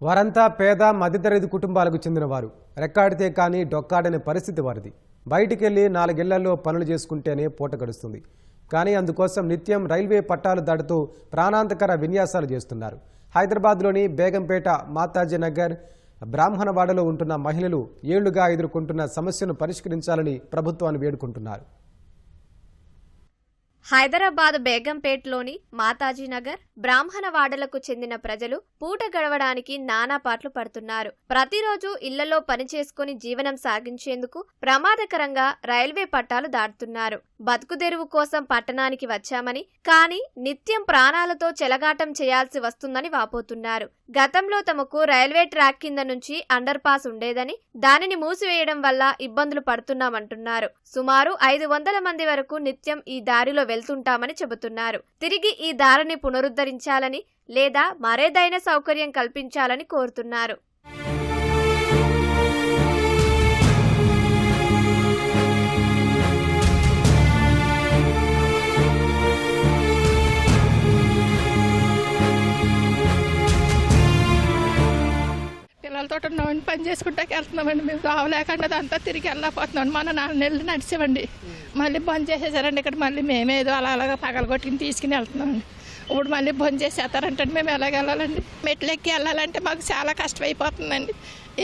వారంతా పేద మధ్యతరగతి కుటుంబాలకు చెందినవారు. రెక్కాడితే కానీ డొక్కాడనే పరిస్థితి వారిది. బయటికెళ్ళి నాలుగేళ్ళలో పనులు చేసుకుంటేనే పూట గడుస్తుంది. కానీ అందుకోసం నిత్యం రైల్వే పట్టాలు దాటుతూ ప్రాణాంతకర విన్యాసాలు చేస్తున్నారు. హైదరాబాద్లోని బేగంపేట మాతాజీ నగర్ బ్రాహ్మణవాడలో ఉంటున్న మహిళలు ఏళ్ళుగా ఎదుర్కొంటున్న సమస్యను పరిష్కరించాలని ప్రభుత్వాన్ని వేడుకుంటున్నారు. హైదరాబాద్ బేగంపేట్లోని మాతాజీ నగర్ బ్రాహ్మణవాడలకు చెందిన ప్రజలు పూట గడవడానికి నానా పాట్లు పడుతున్నారు. ప్రతిరోజు ఇళ్ళలో పనిచేసుకుని జీవనం సాగించేందుకు ప్రమాదకరంగా రైల్వే పట్టాలు దాటుతున్నారు. బతుకుదెరువు కోసం పట్టణానికి వచ్చామని కానీ నిత్యం ప్రాణాలతో చెలగాటం చేయాల్సి వస్తుందని వాపోతున్నారు. గతంలో తమకు రైల్వే ట్రాక్ కింద నుంచి అండర్ పాస్ ఉండేదని దానిని మూసివేయడం వల్ల ఇబ్బందులు పడుతున్నామంటున్నారు. సుమారు ఐదు వందల మంది వరకు నిత్యం ఈ దారిలో వెళ్తుంటామని చెబుతున్నారు. తిరిగి ఈ దారిని పునరుద్ధరించాలని లేదా మరేదైనా సౌకర్యం కల్పించాలని కోరుతున్నారు. చేసుకుంటాకి వెళ్తున్నామండి. మేము రావలేకుండా అదంతా తిరిగి వెళ్ళకపోతున్నాం మన నాలుగు నెలలు నడిచామండి. మళ్ళీ బంద్ చేసేసారండి. ఇక్కడ మళ్ళీ మేమేదో అలా అలాగా పగలగొట్టుకుని తీసుకుని వెళ్తున్నామండి. ఇప్పుడు మళ్ళీ బంద్ చేసేస్తారంటే మేము ఎలాగ వెళ్ళాలండి? మెట్లు ఎక్కి వెళ్ళాలంటే మాకు చాలా కష్టమైపోతుందండి.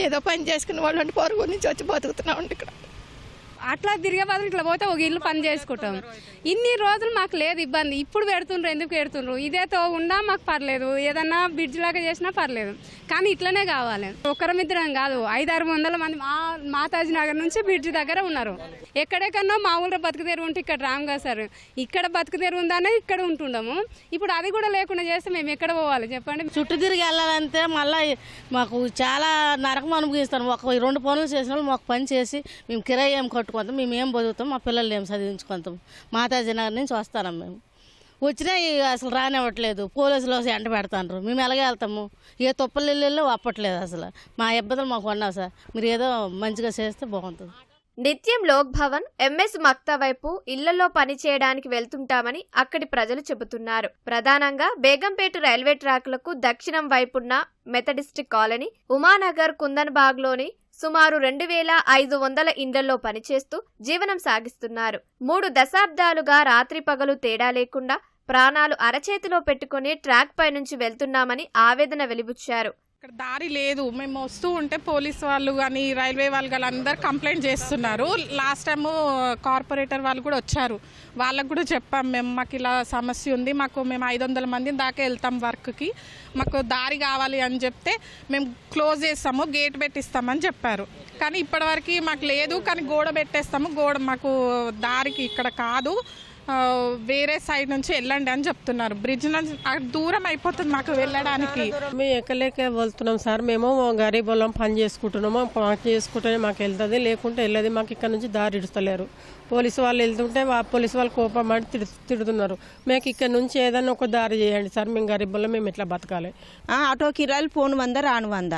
ఏదో పని చేసుకునే వాళ్ళు అంటే పొరుగు నుంచి వచ్చి బతుకుతున్నామండి ఇక్కడ. అట్లా తిరిగే బదులు ఇట్లా పోతే ఒక ఇల్లు పని చేసుకుంటాం. ఇన్ని రోజులు మాకు లేదు ఇబ్బంది. ఇప్పుడు పెడుతుండ్రు ఎందుకు పెడుతుండ్రు? ఇదేతో ఉన్నా మాకు పర్లేదు. ఏదన్నా బ్రిడ్జ్ లాగా చేసినా పర్లేదు. కానీ ఇట్లనే కావాలి. ఒక్కరమిద్దరం కాదు. ఐదారు వందల మంది మా మాతాజీ నగర్ నుంచి బ్రిడ్జ్ దగ్గర ఉన్నారు. ఎక్కడెక్కడో మా ఊళ్ళో బతుకుదేరు ఉంటే ఇక్కడ రామ్ కదా సార్. ఇక్కడ బతుకుదేరు ఉందనే ఇక్కడ ఉంటుండము. ఇప్పుడు అది కూడా లేకుండా చేస్తే మేము ఎక్కడ పోవాలి? చెప్పండి. చుట్టూ తిరిగి వెళ్ళాలంటే మళ్ళీ మాకు చాలా నరకం అనుభవిస్తాను ఒక రెండు పనులు చేసిన వాళ్ళు మాకు పని చేసి మేము కిరాయి ఏం కట్టుకుంటాం మేము ఏం చదువుతాం మా పిల్లలు ఏం చదివించుకుంటాం. మాతాజీ నగర్ నుంచి వస్తాం మేము. వచ్చినా అసలు రానివ్వట్లేదు పోలీసులు వచ్చి ఎంట పెడతాను మేము ఎలాగే వెళ్తాము? ఏ తొప్పలు అప్పట్లేదు అసలు. మా ఇబ్బందులు మాకు ఉన్నావు సార్. మీరు ఏదో మంచిగా చేస్తే బాగుంటుంది. నిత్యం లోక్ భవన్ ఎంఎస్ మక్తా వైపు ఇళ్ళలో పనిచేయడానికి వెళ్తుంటామని అక్కడి ప్రజలు చెబుతున్నారు. ప్రధానంగా బేగంపేట రైల్వే ట్రాక్లకు దక్షిణం వైపున్న మెథడిస్ట్ కాలనీ ఉమానగర్ కుందన్బాగ్లోని సుమారు రెండు వేల ఐదు వందల ఇండ్లలో పనిచేస్తూ జీవనం సాగిస్తున్నారు. మూడు దశాబ్దాలుగా రాత్రి పగలు తేడా లేకుండా ప్రాణాలు అరచేతిలో పెట్టుకుని ట్రాక్ పై నుంచి వెళ్తున్నామని ఆవేదన వెలిబుచ్చారు. ఇక్కడ దారి లేదు. మేము వస్తూ ఉంటే పోలీస్ వాళ్ళు కానీ రైల్వే వాళ్ళు కానీ అందరు కంప్లైంట్ చేస్తున్నారు. లాస్ట్ టైము కార్పొరేటర్ వాళ్ళు కూడా వచ్చారు. వాళ్ళకు కూడా చెప్పాం మేము మాకు ఇలా సమస్య ఉంది మాకు మేము ఐదు వందల మంది దాకా వెళ్తాం వర్క్కి మాకు దారి కావాలి అని చెప్తే మేము క్లోజ్ చేస్తాము గేట్ పెట్టిస్తామని చెప్పారు. కానీ ఇప్పటివరకు మాకు లేదు కానీ గోడ పెట్టేస్తాము. గోడ మాకు దారికి ఇక్కడ కాదు. వేరే సైడ్ నుంచి వెళ్ళండి అని చెప్తున్నారు. బ్రిడ్జ్ నుంచి దూరం అయిపోతుంది మాకు వెళ్ళడానికి. మేము ఎక్కలేక వెళ్తున్నాం సార్. మేము గరీబ్ వాళ్ళం పని చేసుకుంటున్నాము మాకు చేసుకుంటేనే మాకు వెళ్తుంది లేకుంటే వెళ్ళదు. మాకు ఇక్కడ నుంచి దారి ఇడుస్తలేరు. పోలీసు వాళ్ళు వెళ్తుంటే పోలీసు వాళ్ళు కోపం పడి తిడు తిడుతున్నారు. మాకు ఇక్కడ నుంచి ఏదైనా ఒక దారి చేయండి సార్. మేము గరీబ్ వాళ్ళం మేము ఎట్లా బతకాలి. ఆ, ఆటో కిరాయిలు పోను వంద రాను వంద.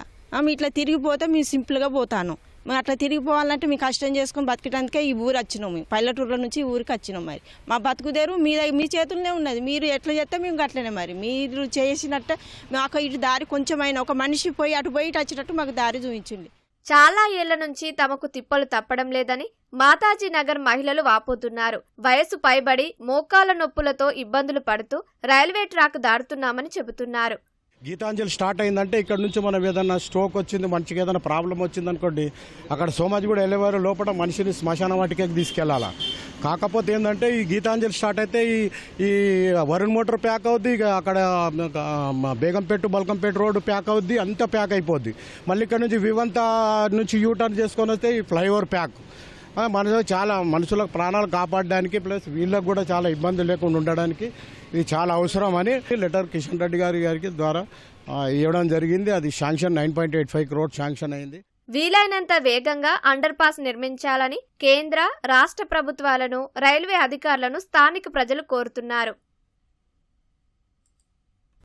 ఇట్లా తిరిగిపోతే మేము సింపుల్గా పోతాను. మేము అట్లా తిరిగిపోవాలంటే మీ కష్టం చేసుకొని బతికడానికే ఈ ఊరు వచ్చినాం మేము. పల్లెటూరులో నుంచి ఊరికి వచ్చినాం మరి. మా బతుకుదేరు మీ మీ చేతుల్లోనే ఉన్నది. మీరు ఎట్లా చేస్తే మేము అట్లనే మరి. మీరు చేసినట్టే మాకు ఇటు దారి కొంచెమైనా ఒక మనిషి పోయి అటు పోయి ఇటు మాకు దారి చూపించింది. చాలా ఏళ్ళ నుంచి తమకు తిప్పలు తప్పడం లేదని మాతాజీ నగర్ మహిళలు వాపోతున్నారు. వయసు పైబడి మోకాల నొప్పులతో ఇబ్బందులు పడుతూ రైల్వే ట్రాక్ దాడుతున్నామని చెబుతున్నారు. గీతాంజలి స్టార్ట్ అయిందంటే ఇక్కడ నుంచి మనం ఏదైనా స్ట్రోక్ వచ్చింది మనిషికి ఏదైనా ప్రాబ్లం వచ్చింది అనుకోండి అక్కడ సోమాజి కూడా వెళ్ళేవారు లోపల మనిషిని శ్మశాన వాటికి తీసుకెళ్ళాలా కాకపోతే ఏంటంటే ఈ గీతాంజలి స్టార్ట్ అయితే ఈ ఈ వరుణ్ మోటార్ ప్యాక్ అవుద్ది ఇక అక్కడ బేగంపేట బల్కంపేట రోడ్డు ప్యాక్ అవుద్ది అంతా ప్యాక్ అయిపోద్ది. మళ్ళీ ఇక్కడ నుంచి వివంత నుంచి యూటర్న్ చేసుకొని వస్తే ఈ ఫ్లైఓవర్ ప్యాక్. మనసు చాలా మనుషులకు ప్రాణాలు కాపాడడానికి ప్లస్ వీళ్ళకి కూడా చాలా ఇబ్బంది లేకుండా ఉండడానికి ఇది చాలా అవసరం అని లెటర్ కిషన్ రెడ్డి గారి గారికి ద్వారా ఇవ్వడం జరిగింది. అది sanction nine point eight five crore sanction అయింది. వీలైనంత వేగంగా అండర్ పాస్ నిర్మించాలని కేంద్ర రాష్ట్ర ప్రభుత్వాలను రైల్వే అధికారులను స్థానిక ప్రజలు కోరుతున్నారు.